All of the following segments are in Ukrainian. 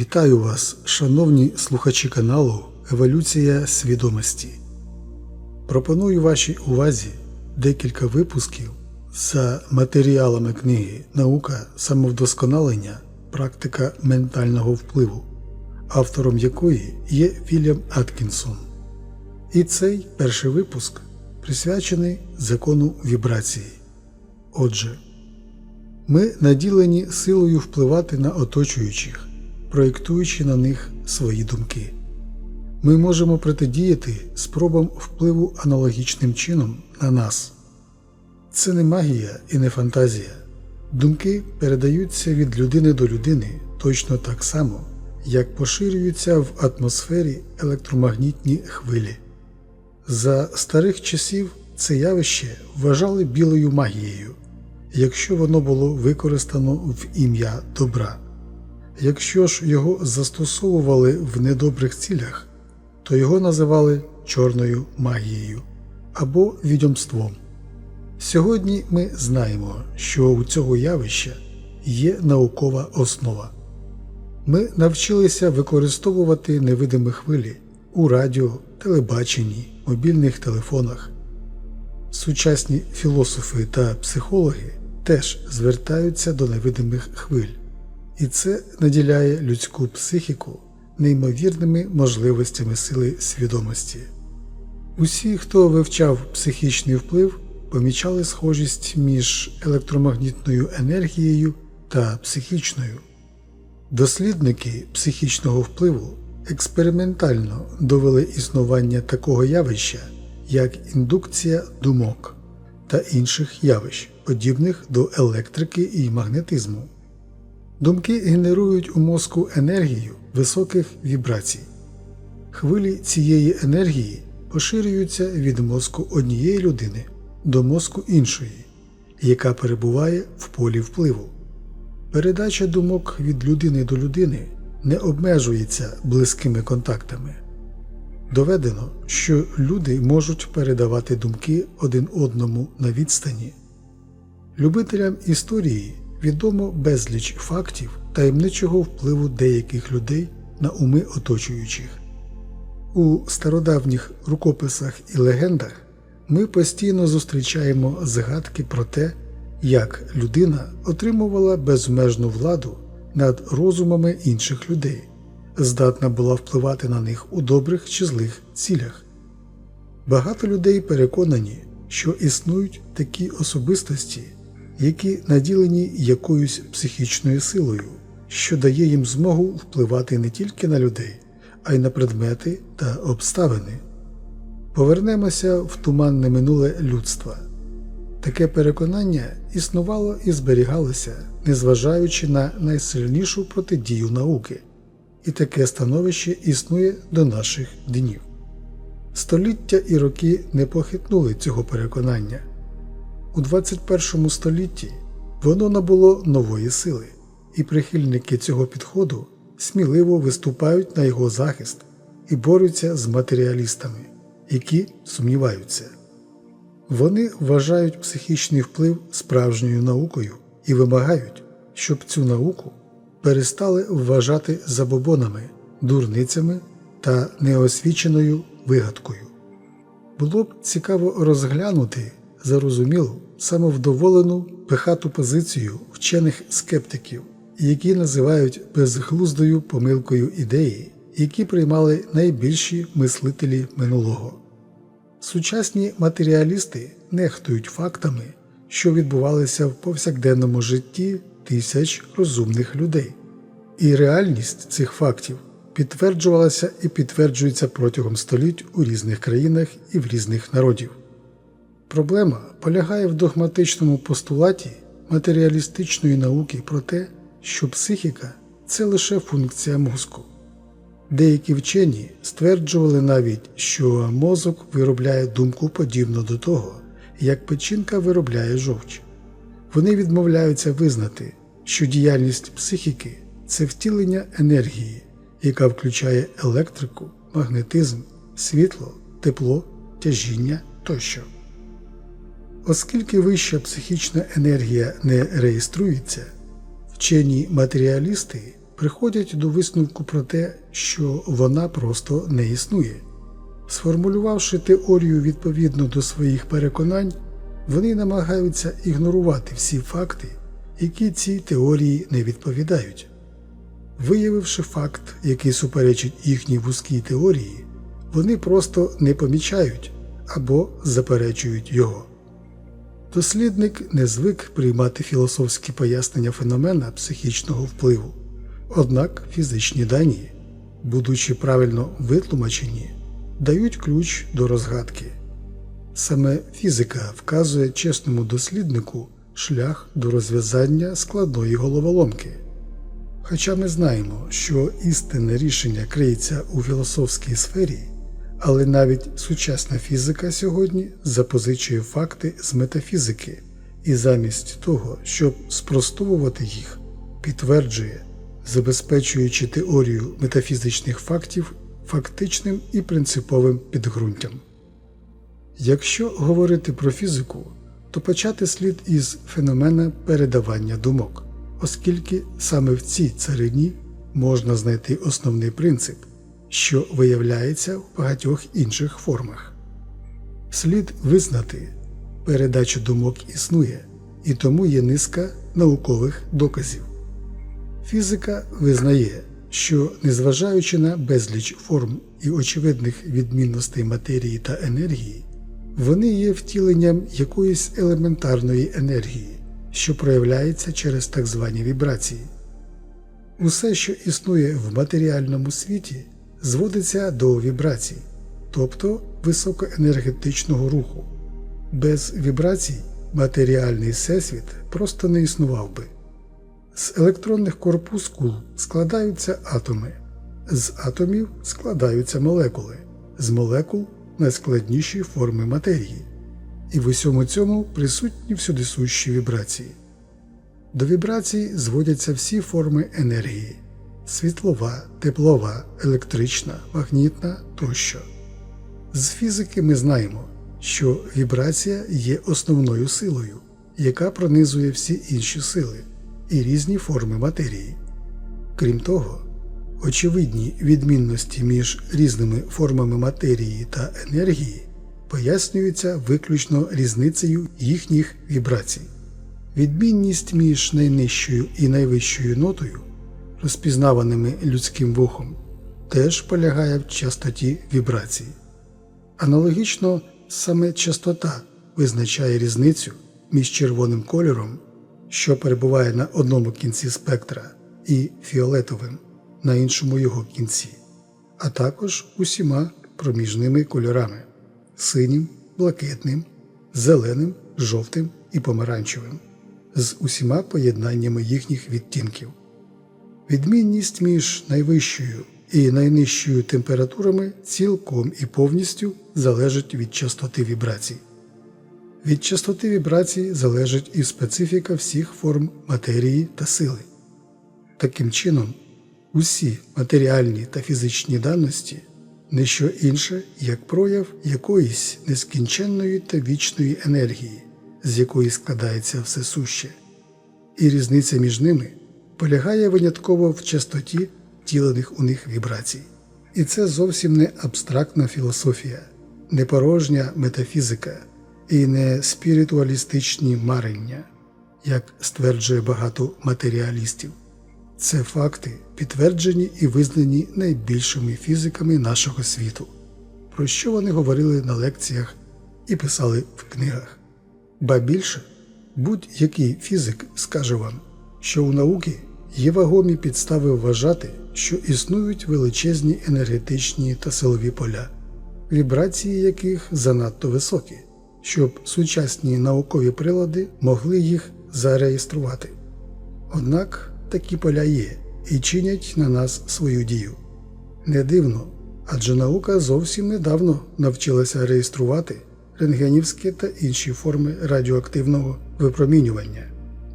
Вітаю вас, шановні слухачі каналу Еволюція свідомості. Пропоную вашій увазі декілька випусків за матеріалами книги Наука самовдосконалення, практика ментального впливу, автором якої є Вільям Аткінсон. І цей перший випуск присвячений закону вібрації. Отже, ми наділені силою впливати на оточуючих, проєктуючи на них свої думки. Ми можемо протидіяти спробам впливу аналогічним чином на нас. Це не магія і не фантазія. Думки передаються від людини до людини точно так само, як поширюються в атмосфері електромагнітні хвилі. За старих часів це явище вважали білою магією, якщо воно було використано в ім'я добра. Якщо ж його застосовували в недобрих цілях, то його називали чорною магією або відьомством. Сьогодні ми знаємо, що у цього явища є наукова основа. Ми навчилися використовувати невидимі хвилі у радіо, телебаченні, мобільних телефонах. Сучасні філософи та психологи теж звертаються до невидимих хвиль, і це наділяє людську психіку неймовірними можливостями сили свідомості. Усі, хто вивчав психічний вплив, помічали схожість між електромагнітною енергією та психічною. Дослідники психічного впливу експериментально довели існування такого явища, як індукція думок та інших явищ, подібних до електрики і магнетизму. Думки генерують у мозку енергію високих вібрацій. Хвилі цієї енергії поширюються від мозку однієї людини до мозку іншої, яка перебуває в полі впливу. Передача думок від людини до людини не обмежується близькими контактами. Доведено, що люди можуть передавати думки один одному на відстані. Любителям історії відомо безліч фактів таємничого впливу деяких людей на уми оточуючих. У стародавніх рукописах і легендах ми постійно зустрічаємо згадки про те, як людина отримувала безмежну владу над розумами інших людей, здатна була впливати на них у добрих чи злих цілях. Багато людей переконані, що існують такі особистості, які наділені якоюсь психічною силою, що дає їм змогу впливати не тільки на людей, а й на предмети та обставини. Повернемося в туманне минуле людства. Таке переконання існувало і зберігалося, незважаючи на найсильнішу протидію науки, і таке становище існує до наших днів. Століття і роки не похитнули цього переконання. У 21 столітті воно набуло нової сили, і прихильники цього підходу сміливо виступають на його захист і борються з матеріалістами, які сумніваються. Вони вважають психічний вплив справжньою наукою і вимагають, щоб цю науку перестали вважати забобонами, дурницями та неосвіченою вигадкою. Було б цікаво розглянути зарозумілу, самовдоволену пихату позицію вчених скептиків, які називають безглуздою помилкою ідеї, які приймали найбільші мислителі минулого. Сучасні матеріалісти нехтують фактами, що відбувалися в повсякденному житті тисяч розумних людей, і реальність цих фактів підтверджувалася і підтверджується протягом століть у різних країнах і в різних народів. Проблема полягає в догматичному постулаті матеріалістичної науки про те, що психіка це лише функція мозку. Деякі вчені стверджували навіть, що мозок виробляє думку подібно до того, як печінка виробляє жовч. Вони відмовляються визнати, що діяльність психіки це втілення енергії, яка включає електрику, магнетизм, світло, тепло, тяжіння тощо. Оскільки вища психічна енергія не реєструється, вчені матеріалісти приходять до висновку про те, що вона просто не існує. Сформулювавши теорію відповідно до своїх переконань, вони намагаються ігнорувати всі факти, які цій теорії не відповідають. Виявивши факт, який суперечить їхній вузькій теорії, вони просто не помічають або заперечують його. Дослідник не звик приймати філософські пояснення феномена психічного впливу, однак фізичні дані, будучи правильно витлумачені, дають ключ до розгадки. Саме фізика вказує чесному досліднику шлях до розв'язання складної головоломки. Хоча ми знаємо, що істинне рішення криється у філософській сфері, але навіть сучасна фізика сьогодні запозичує факти з метафізики і замість того, щоб спростовувати їх, підтверджує, забезпечуючи теорію метафізичних фактів фактичним і принциповим підґрунтям. Якщо говорити про фізику, то почати слід із феномена передавання думок, оскільки саме в цій царині можна знайти основний принцип, що виявляється в багатьох інших формах. Слід визнати, передача думок існує, і тому є низка наукових доказів. Фізика визнає, що незважаючи на безліч форм і очевидних відмінностей матерії та енергії, вони є втіленням якоїсь елементарної енергії, що проявляється через так звані вібрації. Усе, що існує в матеріальному світі, зводиться до вібрацій, тобто високоенергетичного руху. Без вібрацій матеріальний всесвіт просто не існував би. З електронних корпускул складаються атоми, з атомів складаються молекули, з молекул найскладніші форми матерії, і в усьому цьому присутні всюдисущі вібрації. До вібрацій зводяться всі форми енергії світлова, теплова, електрична, магнітна тощо. З фізики ми знаємо, що вібрація є основною силою, яка пронизує всі інші сили і різні форми матерії. Крім того, очевидні відмінності між різними формами матерії та енергії пояснюються виключно різницею їхніх вібрацій. Відмінність між найнижчою і найвищою нотою, розпізнаваними людським вухом, теж полягає в частоті вібрацій. Аналогічно, саме частота визначає різницю між червоним кольором, що перебуває на одному кінці спектра, і фіолетовим на іншому його кінці, а також усіма проміжними кольорами синім, блакитним, зеленим, жовтим і помаранчевим, з усіма поєднаннями їхніх відтінків. Відмінність між найвищою і найнижчою температурами цілком і повністю залежить від частоти вібрацій. Від частоти вібрацій залежить і специфіка всіх форм матерії та сили. Таким чином, усі матеріальні та фізичні даності не що інше, як прояв якоїсь нескінченної та вічної енергії, з якої складається все суще, і різниця між ними полягає винятково в частоті втілених у них вібрацій. І це зовсім не абстрактна філософія, не порожня метафізика і не спіритуалістичні марення, як стверджує багато матеріалістів. Це факти, підтверджені і визнані найбільшими фізиками нашого світу, про що вони говорили на лекціях і писали в книгах. Ба більше, будь-який фізик скаже вам, що у науки є вагомі підстави вважати, що існують величезні енергетичні та силові поля, вібрації яких занадто високі, щоб сучасні наукові прилади могли їх зареєструвати. Однак такі поля є і чинять на нас свою дію. Не дивно, адже наука зовсім недавно навчилася реєструвати рентгенівські та інші форми радіоактивного випромінювання,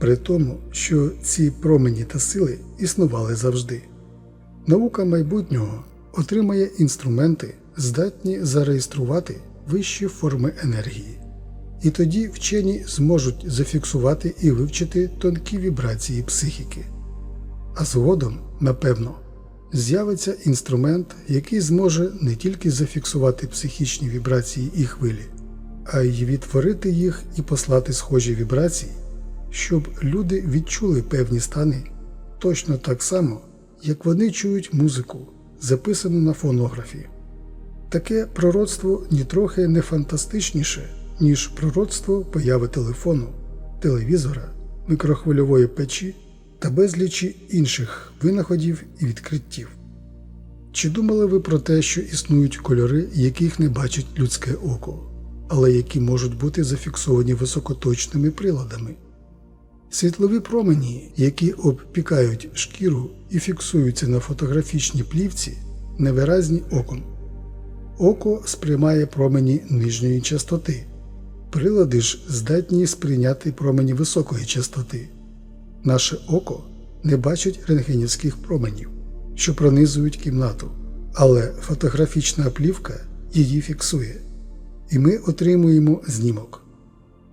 при тому, що ці промені та сили існували завжди. Наука майбутнього отримає інструменти, здатні зареєструвати вищі форми енергії. І тоді вчені зможуть зафіксувати і вивчити тонкі вібрації психіки. А згодом, напевно, з'явиться інструмент, який зможе не тільки зафіксувати психічні вібрації і хвилі, а й відтворити їх і послати схожі вібрації, щоб люди відчули певні стани точно так само, як вони чують музику, записану на фонографі. Таке пророцтво нітрохи не фантастичніше, ніж пророцтво появи телефону, телевізора, мікрохвильової печі та безлічі інших винаходів і відкриттів. Чи думали ви про те, що існують кольори, яких не бачить людське око, але які можуть бути зафіксовані високоточними приладами? Світлові промені, які обпікають шкіру і фіксуються на фотографічній плівці, невиразні оком. Око сприймає промені нижньої частоти, прилади ж здатні сприйняти промені високої частоти. Наше око не бачить рентгенівських променів, що пронизують кімнату, але фотографічна плівка її фіксує, і ми отримуємо знімок.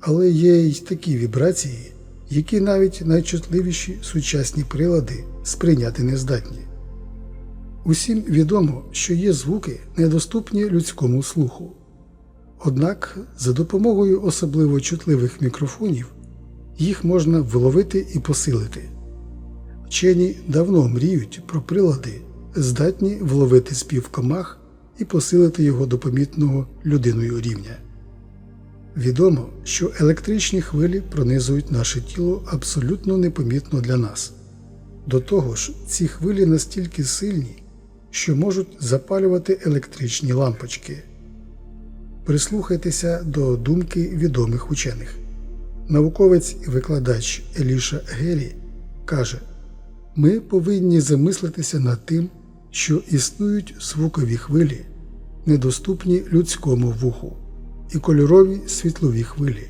Але є й такі вібрації, які навіть найчутливіші сучасні прилади сприйняти не здатні. Усім відомо, що є звуки, недоступні людському слуху. Однак за допомогою особливо чутливих мікрофонів їх можна виловити і посилити. Вчені давно мріють про прилади, здатні вловити спів комах і посилити його до помітного людиною рівня. Відомо, що електричні хвилі пронизують наше тіло абсолютно непомітно для нас. До того ж, ці хвилі настільки сильні, що можуть запалювати електричні лампочки. Прислухайтеся до думки відомих учених. Науковець і викладач Еліша Гелі каже: Ми повинні замислитися над тим, що існують звукові хвилі, недоступні людському вуху, і кольорові світлові хвилі,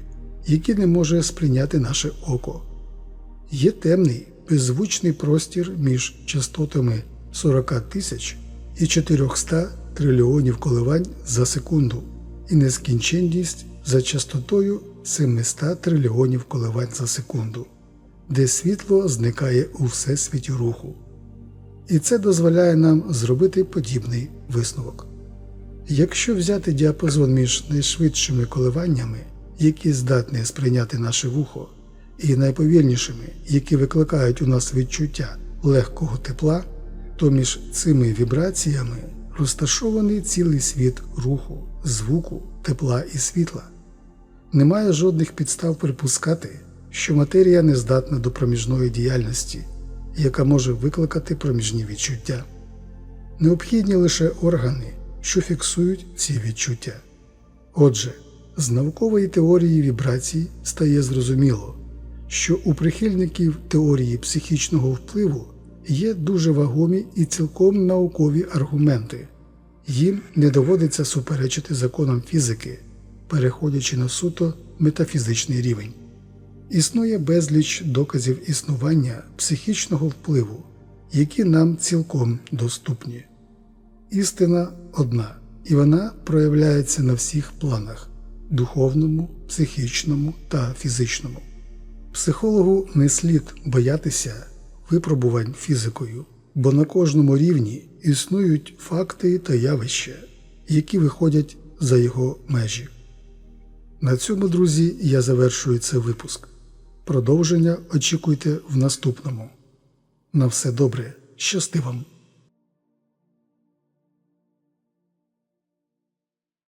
які не може сприйняти наше око. Є темний беззвучний простір між частотами 40 тисяч і 400 трильйонів коливань за секунду і нескінченність за частотою 700 трильйонів коливань за секунду, де світло зникає у всесвіті руху. І це дозволяє нам зробити подібний висновок. Якщо взяти діапазон між найшвидшими коливаннями, які здатні сприйняти наше вухо, і найповільнішими, які викликають у нас відчуття легкого тепла, то між цими вібраціями розташований цілий світ руху, звуку, тепла і світла. Немає жодних підстав припускати, що матерія не здатна до проміжної діяльності, яка може викликати проміжні відчуття. Необхідні лише органи, що фіксують ці відчуття. Отже, з наукової теорії вібрацій стає зрозуміло, що у прихильників теорії психічного впливу є дуже вагомі і цілком наукові аргументи, їм не доводиться суперечити законам фізики, переходячи на суто метафізичний рівень. Існує безліч доказів існування психічного впливу, які нам цілком доступні. Істина одна, і вона проявляється на всіх планах духовному, психічному та фізичному. Психологу не слід боятися випробувань фізикою, бо на кожному рівні існують факти та явища, які виходять за його межі. На цьому, друзі, я завершую цей випуск. Продовження очікуйте в наступному. На все добре, щасти вам!